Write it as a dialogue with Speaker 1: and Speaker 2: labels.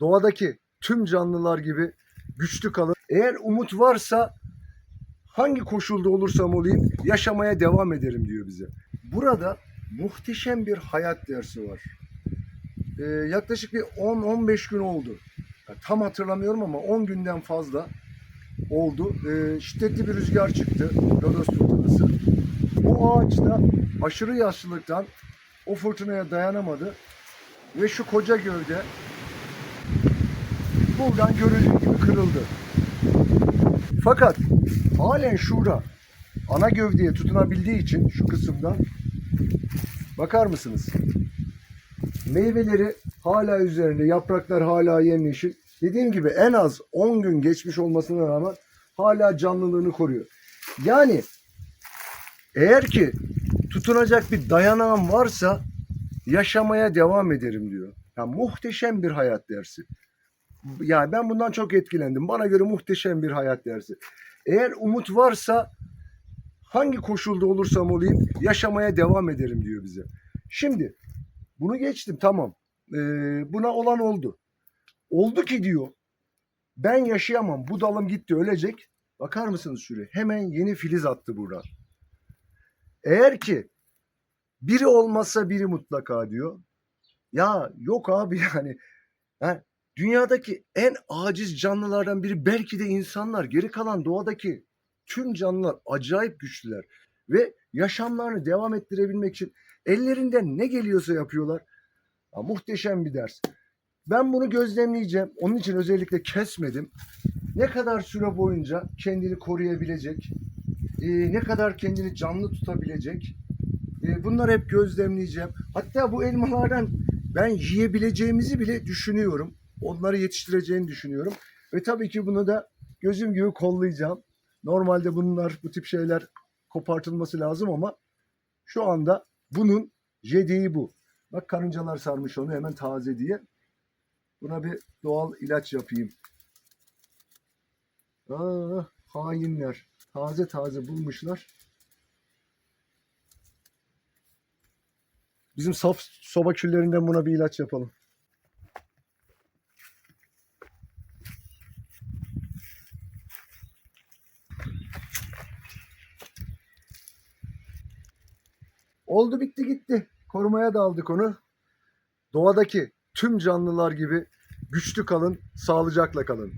Speaker 1: doğadaki tüm canlılar gibi güçlü kalın. Eğer umut varsa hangi koşulda olursam olayım yaşamaya devam ederim diyor bize. Burada muhteşem bir hayat dersi var. Ee, yaklaşık bir 10-15 gün oldu. Ya tam hatırlamıyorum ama 10 günden fazla oldu. Ee, şiddetli bir rüzgar çıktı. Lodos fırtınası. Bu ağaç da aşırı yaşlılıktan o fırtınaya dayanamadı. Ve şu koca gövde buradan görüldüğü gibi kırıldı. Fakat halen şurada ana gövdeye tutunabildiği için şu kısımdan bakar mısınız? Meyveleri hala üzerinde, yapraklar hala yemyeşil. Dediğim gibi en az 10 gün geçmiş olmasına rağmen hala canlılığını koruyor. Yani eğer ki tutunacak bir dayanağım varsa yaşamaya devam ederim diyor. Ya muhteşem bir hayat dersi. Yani ben bundan çok etkilendim. Bana göre muhteşem bir hayat dersi. Eğer umut varsa hangi koşulda olursam olayım yaşamaya devam ederim diyor bize. Şimdi bunu geçtim tamam. Ee, buna olan oldu. Oldu ki diyor ben yaşayamam bu dalım gitti ölecek. Bakar mısınız şuraya hemen yeni filiz attı burada. Eğer ki biri olmazsa biri mutlaka diyor. Ya yok abi yani. Ha, dünyadaki en aciz canlılardan biri belki de insanlar. Geri kalan doğadaki tüm canlılar acayip güçlüler. Ve yaşamlarını devam ettirebilmek için ellerinden ne geliyorsa yapıyorlar. Ya, muhteşem bir ders. Ben bunu gözlemleyeceğim. Onun için özellikle kesmedim. Ne kadar süre boyunca kendini koruyabilecek, e, ne kadar kendini canlı tutabilecek. E, bunları hep gözlemleyeceğim. Hatta bu elmalardan ben yiyebileceğimizi bile düşünüyorum. Onları yetiştireceğini düşünüyorum. Ve tabii ki bunu da gözüm gibi kollayacağım. Normalde bunlar, bu tip şeyler kopartılması lazım ama şu anda bunun yediği bu. Bak karıncalar sarmış onu hemen taze diye. Buna bir doğal ilaç yapayım. Aa, hainler. Taze taze bulmuşlar. Bizim saf soba küllerinden buna bir ilaç yapalım. Oldu bitti gitti. Korumaya da aldık onu. Doğadaki tüm canlılar gibi güçlü kalın, sağlıcakla kalın.